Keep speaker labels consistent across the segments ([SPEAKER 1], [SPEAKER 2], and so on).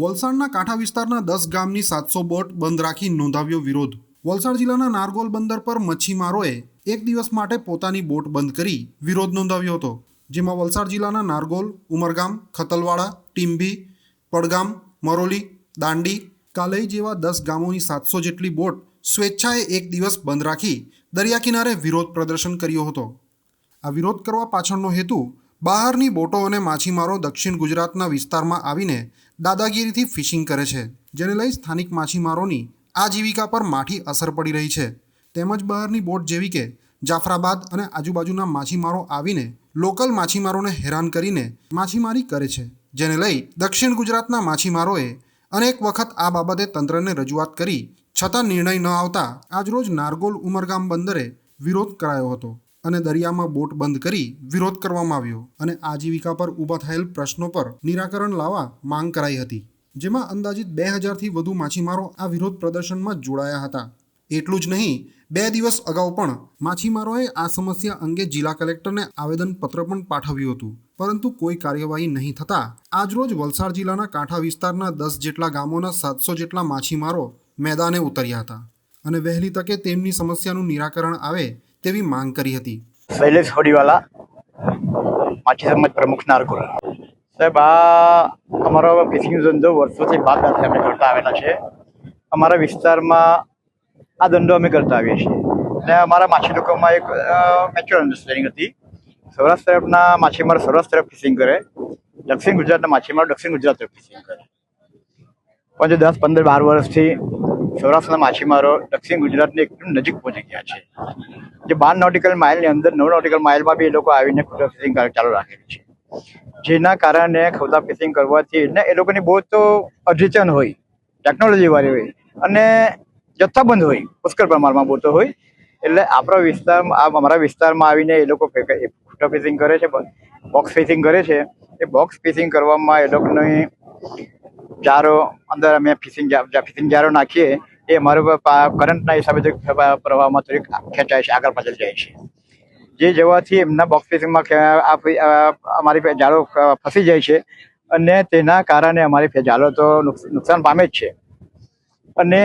[SPEAKER 1] વલસાડના કાંઠા વિસ્તારના દસ ગામની સાતસો બોટ બંધ રાખી નોંધાવ્યો વિરોધ. વલસાડ જિલ્લાના નારગોલ બંદર પર મચ્છીમારોએ એક દિવસ માટે પોતાની બોટ બંધ કરી વિરોધ નોંધાવ્યો હતો. જેમાં વલસાડ જિલ્લાના નારગોલ, ઉમરગામ, ખતલવાડા ટીંભી પડગામ, મરોલી, દાંડી, કાલઈ જેવા દસ ગામોની સાતસો જેટલી બોટ સ્વેચ્છાએ એક દિવસ બંધ રાખી દરિયા કિનારે વિરોધ પ્રદર્શન કર્યો હતો. આ વિરોધ કરવા પાછળનો હેતુ બહારની બોટો અને માછીમારો દક્ષિણ ગુજરાતના વિસ્તારમાં આવીને દાદાગીરીથી ફિશિંગ કરે છે, જેને લઈ સ્થાનિક માછીમારોની આજીવિકા પર માઠી અસર પડી રહી છે. તેમજ બહારની બોટ જેવી કે જાફરાબાદ અને આજુબાજુના માછીમારો આવીને લોકલ માછીમારોને હેરાન કરીને માછીમારી કરે છે, જેને લઈ દક્ષિણ ગુજરાતના માછીમારોએ અનેક વખત આ બાબતે તંત્રને રજૂઆત કરી, છતાં નિર્ણય ન આવતા આજરોજ નારગોલ ઉમરગામ બંદરે વિરોધ કરાયો હતો. અને દરિયામાં બોટ બંધ કરી વિરોધ કરવામાં આવ્યો અને આજીવિકા પર ઊભા થયેલ પ્રશ્નો પર નિરાકરણ લાવવા માંગ કરાઈ હતી, જેમાં અંદાજિત બે હજારથી વધુ માછીમારો આ વિરોધ પ્રદર્શનમાં જોડાયા હતા. એટલું જ નહીં, બે દિવસ અગાઉ પણ માછીમારોએ આ સમસ્યા અંગે જિલ્લા કલેક્ટરને આવેદનપત્ર પણ પાઠવ્યું હતું, પરંતુ કોઈ કાર્યવાહી નહીં થતાં આજરોજ વલસાડ જિલ્લાના કાંઠા વિસ્તારના દસ જેટલા ગામોના સાતસો જેટલા માછીમારો મેદાને ઉતર્યા હતા અને વહેલી તકે તેમની સમસ્યાનું નિરાકરણ આવે તેવી માંગ કરી હતી.
[SPEAKER 2] શૈલેષ હોડીવાલા માછી સમાજ પ્રમુખ નારગોલ સાહેબ, આ અમારો ફિશિંગ ધંધો વર્ષોથી બાદ દાખલે અમે કરતા આવેલા છે. અમારા વિસ્તારમાં આ ધંધો અમે કરતા આવીએ છીએ. અને અમારા માછી લોકોમાં એક મેચ્યોર અન્ડરસ્ટેન્ડિંગ હતી. સૌરાષ્ટ્ર તરફના માછીમાર સૌરાષ્ટ્ર તરફ ફિશિંગ કરે. દક્ષિણ ગુજરાતના માછીમાર દક્ષિણ ગુજરાત તરફ ફિશિંગ કરે. પણ દસ, પંદર, બાર વર્ષથી સૌરાષ્ટ્રના માછીમારો દક્ષિણ ગુજરાતની એકદમ નજીક પહોંચી ગયા છે. જે બાર નોટિકલ માઇલની અંદર, નવ નોટિકલ માઇલમાં બી એ લોકો આવીને ખોટા ફિશિંગ ચાલુ રાખેલું છે. જેના કારણે ખોટા ફિશિંગ કરવાથી ને એ લોકોની બહુ તો અદ્યતન હોય ટેકનોલોજીવાળી હોય અને જથ્થાબંધ હોય, પુષ્કળ પ્રમાણમાં બોતો હોય. એટલે આપણા વિસ્તારમાં અમારા વિસ્તારમાં આવીને એ લોકો ખોટા ફિશિંગ કરે છે બોક્સ ફિશિંગ કરે છે. એ બોક્સ ફિશિંગ કરવામાં એ લોકોની જારો, અંદર અમે ફિશિંગ ફિશિંગ જારો નાખીએ એ મારા કરંટના હિસાબે પ્રવાહમાં થોડીક ખેંચાય છે, આગળ પાછળ જાય છે. જે જવાથી એમના બોક્સ અમારી જાળો ફસી જાય છે અને તેના કારણે અમારી જાળો તો નુકસાન પામે જ છે. અને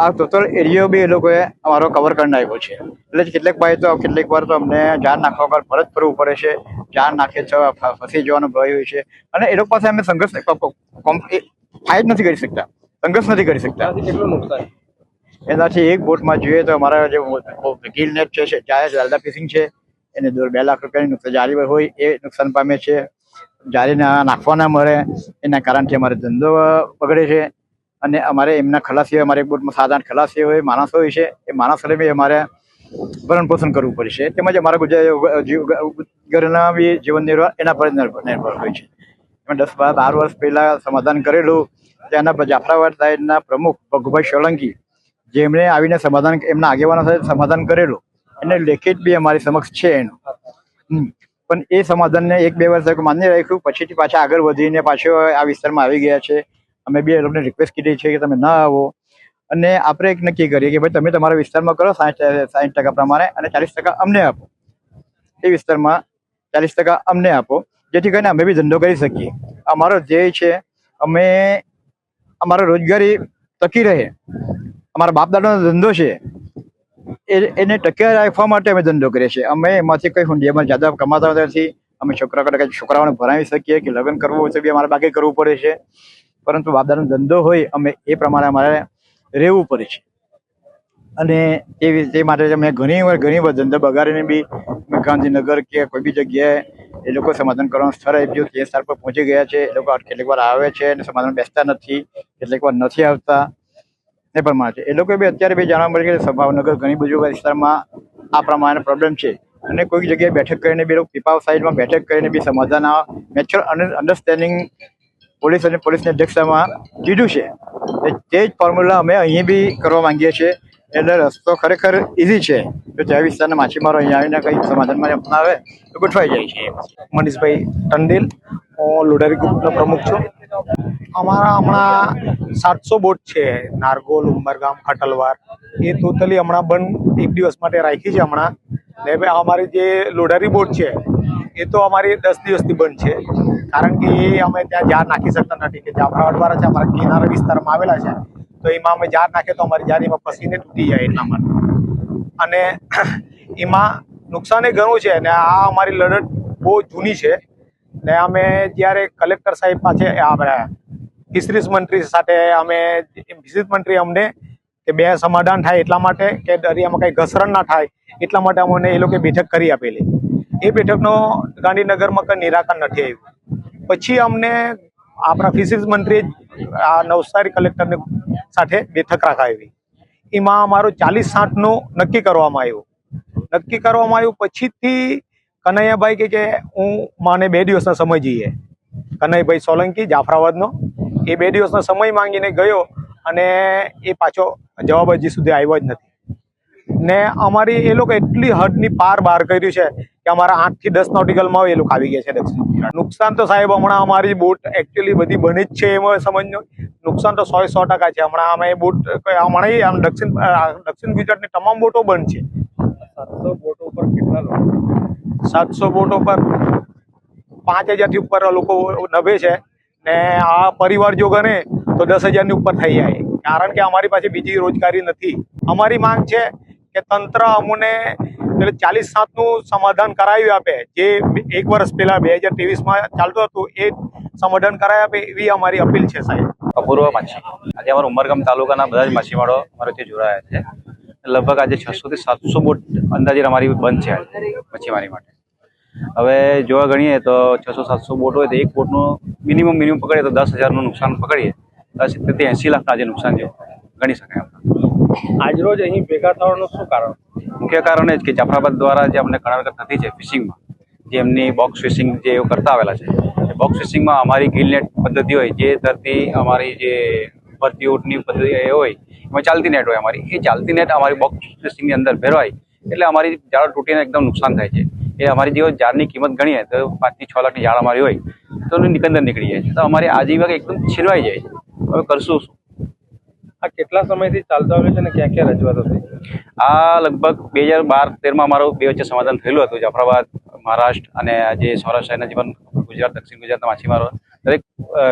[SPEAKER 2] આ ટોટલ એરિયો બી એ લોકોએ અમારો કવર કરી નાખ્યો છે. એટલે કેટલીક ભાઈ તો, કેટલીક વાર તો અમને જાન નાખવા પર પરત ફરવું પડે છે જાન નાખે છે ફસી જવાનો ભય હોય છે. અને એ લોકો પાસે અમે સંઘર્ષ ફાઇટ નથી કરી શકતા. સંઘર્ષ નથી કરી શકતા.
[SPEAKER 3] કેટલું નુકસાન?
[SPEAKER 2] એનાથી એક બોટમાં જોઈએ તો અમારા જે ગીલ નેટ છે જાય જાલદા ફિશિંગ છે એને દોઢ બે લાખ રૂપિયાની નુકસાન જારી હોય એ નુકસાન પામે છે. જારી નાખવા ના મળે એના કારણથી અમારે ધંધો બગડે છે. અને અમારે એમના ખલાસી અમારે એક બોટમાં સાત આઠ ખલાસી હોય માણસો હોય છે એ માણસોને બી અમારે ભરણ પોષણ કરવું પડશે તેમજ અમારા ગુજરાત ઘરના બી જીવન નિર્વાહ એના પર નિર્ભર હોય છે. દસ બાર વર્ષ પહેલા સમાધાન કરેલું. ત્યાંના જાફરાબાદ સાહેબના પ્રમુખ ભગુભાઈ સોલંકી, જેમણે આવીને સમાધાન એમના આગેવાનો સાથે સમાધાન કરેલું. એને લેખિત બી અમારી સમક્ષ છે એનું. પણ એ સમાધાનને એક બે વર્ષ માન્ય રાખ્યું. પછીથી પાછા આગળ વધીને પાછો આ વિસ્તારમાં આવી ગયા છે. અમે બી એ લોકોને રિક્વેસ્ટ કરી છે કે તમે ના આવો. અને આપણે એક નક્કી કરીએ કે ભાઈ તમે તમારા વિસ્તારમાં કરો સાઠ સાઠ ટકા પ્રમાણે અને ચાલીસ ટકા અમને આપો. એ વિસ્તારમાં ચાલીસ ટકા અમને આપો. જેથી કરીને અમે બી ધંધો કરી શકીએ. અમારો ધ્યેય છે, અમે અમારો રોજગારી ટકી રહે. અમારા બાપ દાદાનો ધંધો છે, એ એને ટકી રાખવા માટે અમે ધંધો કરીએ છીએ. અમે એમાંથી કંઈ હુંડિયામાં જ્યાદા કમાતા નથી. અમે છોકરા કંઈ છોકરાઓને ભણાવી શકીએ કે લગ્ન કરવું હોય તો બી અમારે બાકી કરવું પડે છે. પરંતુ બાપ દાદાનો ધંધો હોય, અમે એ પ્રમાણે અમારે રહેવું પડે છે. અને એ તે માટે અમે ઘણી વાર ઘણી વાર ધંધો બગાડીને બી ગાંધીનગર કે કોઈ બી જગ્યાએ એ લોકો સમાધાન કરવાનું સ્થળ આપ્યું, તે સ્થળ પર પહોંચી ગયા છે. એ લોકો કેટલીક વાર આવે છે અને સમાધાન બેસતા નથી. કેટલીક વાર નથી આવતા. એ પ્રમાણે છે. એ લોકો બી અત્યારે બી જાણવા મળે કે ભાવનગર ઘણી બધું વિસ્તારમાં આ પ્રમાણે પ્રોબ્લેમ છે. અને કોઈક જગ્યાએ બેઠક કરીને બી પીપાવ સાઈડમાં બેઠક કરીને બી સમાધાન મેચ્યોર અન્ડરસ્ટેન્ડિંગ પોલીસ અને પોલીસની અધ્યક્ષતામાં કીધું છે. તે જ ફોર્મ્યુલા અમે અહીં બી કરવા માંગીએ છીએ. એટલે રસ્તો ખરેખર ઇઝી છે. જો ત્યાં વિસ્તારના માછીમારો અહીંયા આવીને કંઈક સમાધાનમાં અપનાવે તો ગોઠવાઈ જાય છે.
[SPEAKER 3] મનીષભાઈ ટંડેલ, હું લોડારી ગ્રુપનો પ્રમુખ છું. અમારા હમણાં સાતસો બોટ છે, નારગોલ, ઉમરગામ, ખટલવાર. એ ટોટલી હમણાં બંધ એક દિવસ માટે રાખી છે હમણાં. ને ભાઈ અમારી જે લોડારી બોટ છે, એ તો અમારી દસ દિવસથી બંધ છે. કારણ કે એ અમે ત્યાં જાર નાખી શકતા નથી, કે જાફરાબાદ વાળા છે, અમારા કિનારા વિસ્તારમાં આવેલા છે. તો એમાં અમે જાર નાખીએ તો અમારી જારીમાં પસીને તૂટી જાય એટલા માટે. અને એમાં નુકસાન ઘણું છે અને આ અમારી લડત બહુ જૂની છે. ને અમે જ્યારે કલેક્ટર સાહેબ પાસે આપણે ફિશરીઝ મંત્રી સાથે અમે ફિશરીઝ મંત્રી અમને કે બે સમાધાન થાય એટલા માટે કે દરિયામાં કંઈ ઘસરણ ના થાય એટલા માટે અમને એ લોકોએ બેઠક કરી આપેલી. એ બેઠકનો ગાંધીનગરમાં કંઈ નિરાકરણ નથી આવ્યું. પછી અમને આપણા ફિશરીઝ મંત્રીએ આ નવસારી કલેક્ટરને સાથે બેઠક રાખાવી. એમાં અમારું ચાલીસ સાઠનું નક્કી કરવામાં આવ્યું. નક્કી કરવામાં આવ્યું પછીથી કનૈયાભાઈ કે હું માને બે દિવસનો સમય જઈએ. કનૈયાભાઈ સોલંકી, જાફરાબાદનો. એ બે દિવસનો સમય માંગીને ગયો અને એ પાછો જવાબ હજી સુધી આવ્યો જ નથી. ને અમારી એ લોકો એટલી હદની પાર બહાર કર્યું છે કે અમારા આઠથી દસ નોટિકલમાં એ લોકો આવી ગયા છે દક્ષિણ નુકસાન તો સાહેબ હમણાં અમારી બોટ એકચ્યુઅલી બધી બની જ છે એમાં સમજનો નુકસાન તો સો સો ટકા છે. હમણાં અમે બોટ હમણાં આમ દક્ષિણ દક્ષિણ ગુજરાતની તમામ બોટો બંધ છે.
[SPEAKER 4] સાતસો બોટો પર કેટલા લોકો?
[SPEAKER 3] સાતસો બોટો પર પાંચ હજારથી ઉપર લોકો નભે છે ને આ પરિવાર જો ગણે તો દસ હજારની ઉપર થઈ જાય. કારણ કે અમારી પાસે બીજી રોજગારી નથી. અમારી માંગ છે કે તંત્ર અમને ચાલીસ સાતનું સમાધાન કરાવી આપે. જે એક વર્ષ પહેલા બે હજાર ત્રેવીસમાં ચાલતું હતું, એ સમાધાન કરાવી આપે એવી અમારી અપીલ છે સાહેબ.
[SPEAKER 5] અપૂર્વ માછી આજે અમારા ઉમરગામ તાલુકાના બધા જ માછીમારો અમારાથી જોડાયા છે. લગભગ આજે છસો થી સાતસો બોટ અંદાજે અમારી બંધ છે માછીમારી માટે. હવે જોવા ગણીએ તો છસો સાતસો બોટ હોય તો એક બોટનું મિનિમમ મિનિમમ પકડીએ તો દસ હજારનું નુકસાન પકડીએ. દસ સિત્તેરથી એંસી લાખના આજે નુકસાન જેવું ગણી શકાય આપણે
[SPEAKER 4] આજરોજ અહીં ભેગા થવાનું શું કારણ?
[SPEAKER 5] મુખ્ય કારણ એ જ કે જાફરાબાદ દ્વારા જે અમને ઘણા વખત થતી છે ફિશિંગમાં, જે એમની બોક્સ ફિશિંગ જે કરતા આવેલા છે બોક્સ ફિશિંગમાં અમારી ગિલનેટ પદ્ધતિ હોય, જે ધરતી અમારી જે ભરતી ઉઠની પદ્ધતિ એ હોય, એમાં ચાલતી નેટ હોય અમારી. એ ચાલતી નેટ અમારી બોક્સ ફિશિંગની અંદર ભેરવાય, એટલે અમારી જાળ તૂટીને એકદમ નુકસાન થાય છે. એ અમારી જેવો જાળની કિંમત ગણીએ તો પાંચથી છ લાખની જાળ અમારી હોય, તો એની નિકંદન નીકળી જાય છે. તો અમારી આજીવિકા એકદમ છીનવાઈ જાય છે. હવે કરશું શું?
[SPEAKER 4] આ કેટલા સમયથી ચાલતો આવ્યો છે અને ક્યાં ક્યાં રજૂઆતો થઈ?
[SPEAKER 5] આ લગભગ બે હજાર બાર તેરમાં મારું બે વચ્ચે સમાધાન થયેલું હતું, જાફરાબાદ, મહારાષ્ટ્ર અને જે સૌરાષ્ટ્રના જીવન ગુજરાત, દક્ષિણ ગુજરાતના માછીમારો, દરેક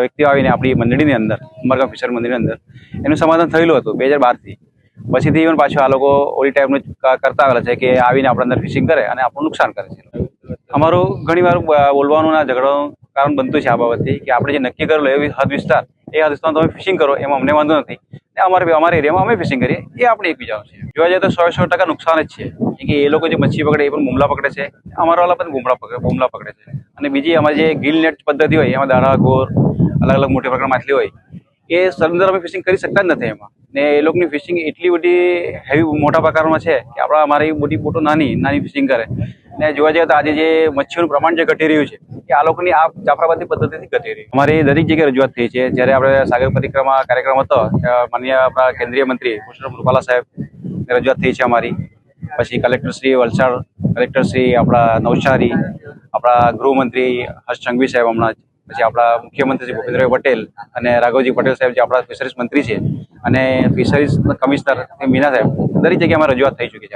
[SPEAKER 5] વ્યક્તિઓ આવીને આપણી મંડળીની અંદર ઉમરગામ ફિશર મંદિરની અંદર, એનું સમાધાન થયેલું હતું બે હજાર બારથી. પછીથી ઇવન પાછું આ લોકો ઓલી ટાઈપનું કરતા આવેલા છે કે આવીને આપણે અંદર ફિશિંગ કરે અને આપણું નુકસાન કરે છે. અમારું ઘણીવાર બોલવાનું ના ઝઘડાનું કારણ બનતું છે આ બાબતથી કે આપણે જે નક્કી કરેલું એ હદ વિસ્તાર, એ હદ વિસ્તારમાં તમે ફિશિંગ કરો, એમાં અમને વાંધો નથી. અમારે અમારા એરિયામાં અમે ફિશિંગ કરીએ. એ આપણે એકબીજાનું છે. જોવા જઈએ તો સો સો ટકા નુકસાન જ છે. કેમ કે એ લોકો જે મચ્છી પકડે, એ પણ બુમલા પકડે છે. અમારા વાળા પણ બુમલા પકડે બુમલા પકડે છે. અને બીજી અમારી જે ગિલ નેટ પદ્ધતિ હોય, એમાં દાડા, ગોર, અલગ અલગ મોટી પ્રકારની માછલી હોય, એ અંદર અમે ફિશિંગ કરી શકતા જ નથી એમાં. ને એ લોકોની ફિશિંગ એટલી બધી હેવી મોટા પ્રકારમાં છે કે આપણા અમારી મોટી બોટો નાની નાની ફિશિંગ કરે. ને જોવા જઈએ તો આજે જે મચ્છીઓનું પ્રમાણ જે ઘટી રહ્યું છે એ આ લોકોની આ જાફરાબાદની પદ્ધતિથી ઘટી રહી અમારી દરેક જગ્યાએ રજૂઆત થઈ છે. જ્યારે આપણે સાગર પરિક્રમા કાર્યક્રમ હતો માન્ય આપણા કેન્દ્રીય મંત્રી પુરુષોત્તમ રૂપાલા સાહેબ રજૂઆત થઈ છે અમારી. પછી કલેક્ટર શ્રી વલસાડ, કલેક્ટર શ્રી આપણા નવસારી, આપણા ગૃહમંત્રી હર્ષ સંઘવી સાહેબ હમણાં પછી આપણા મુખ્યમંત્રી શ્રી ભૂપેન્દ્રભાઈ પટેલ અને રાઘવજી પટેલ સાહેબ જે આપણા ફિશરીઝ મંત્રી છે અને ફિશરીઝ કમિશનર મીના સાહેબ, દરેક જગ્યાએ રજૂઆત થઈ ચૂકી છે.